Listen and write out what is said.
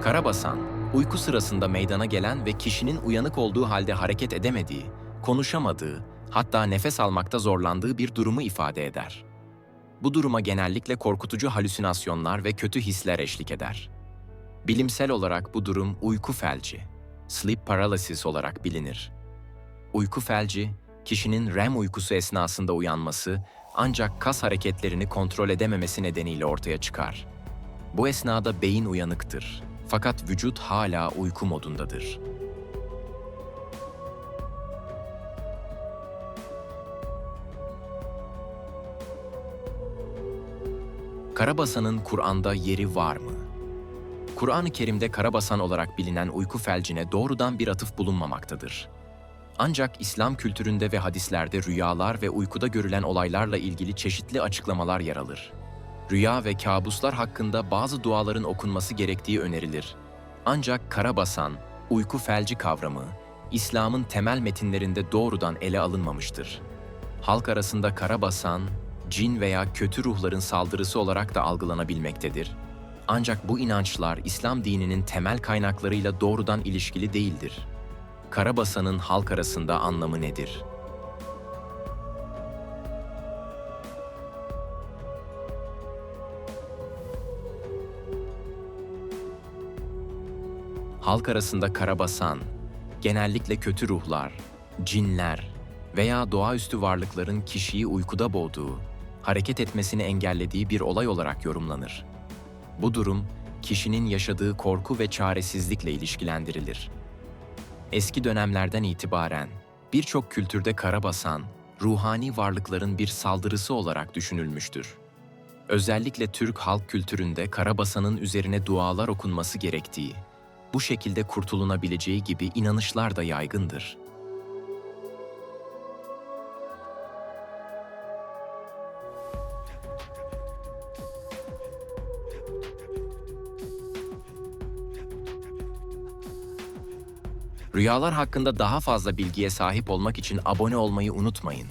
Karabasan, uyku sırasında meydana gelen ve kişinin uyanık olduğu halde hareket edemediği, konuşamadığı, hatta nefes almakta zorlandığı bir durumu ifade eder. Bu duruma genellikle korkutucu halüsinasyonlar ve kötü hisler eşlik eder. Bilimsel olarak bu durum uyku felci, sleep paralysis olarak bilinir. Uyku felci, kişinin REM uykusu esnasında uyanması ancak kas hareketlerini kontrol edememesi nedeniyle ortaya çıkar. Bu esnada beyin uyanıktır fakat vücut hala uyku modundadır. Karabasan'ın Kur'an'da yeri var mı? Kur'an-ı Kerim'de Karabasan olarak bilinen uyku felcine doğrudan bir atıf bulunmamaktadır. Ancak İslam kültüründe ve hadislerde rüyalar ve uykuda görülen olaylarla ilgili çeşitli açıklamalar yer alır. Rüya ve kabuslar hakkında bazı duaların okunması gerektiği önerilir. Ancak karabasan, uyku felci kavramı, İslam'ın temel metinlerinde doğrudan ele alınmamıştır. Halk arasında karabasan, cin veya kötü ruhların saldırısı olarak da algılanabilmektedir. Ancak bu inançlar İslam dininin temel kaynaklarıyla doğrudan ilişkili değildir. Karabasan'ın halk arasında anlamı nedir? Halk arasında karabasan, genellikle kötü ruhlar, cinler veya doğaüstü varlıkların kişiyi uykuda boğduğu, hareket etmesini engellediği bir olay olarak yorumlanır. Bu durum, kişinin yaşadığı korku ve çaresizlikle ilişkilendirilir. Eski dönemlerden itibaren birçok kültürde karabasan, ruhani varlıkların bir saldırısı olarak düşünülmüştür. Özellikle Türk halk kültüründe karabasanın üzerine dualar okunması gerektiği, bu şekilde kurtulunabileceği gibi inanışlar da yaygındır. Rüyalar hakkında daha fazla bilgiye sahip olmak için abone olmayı unutmayın.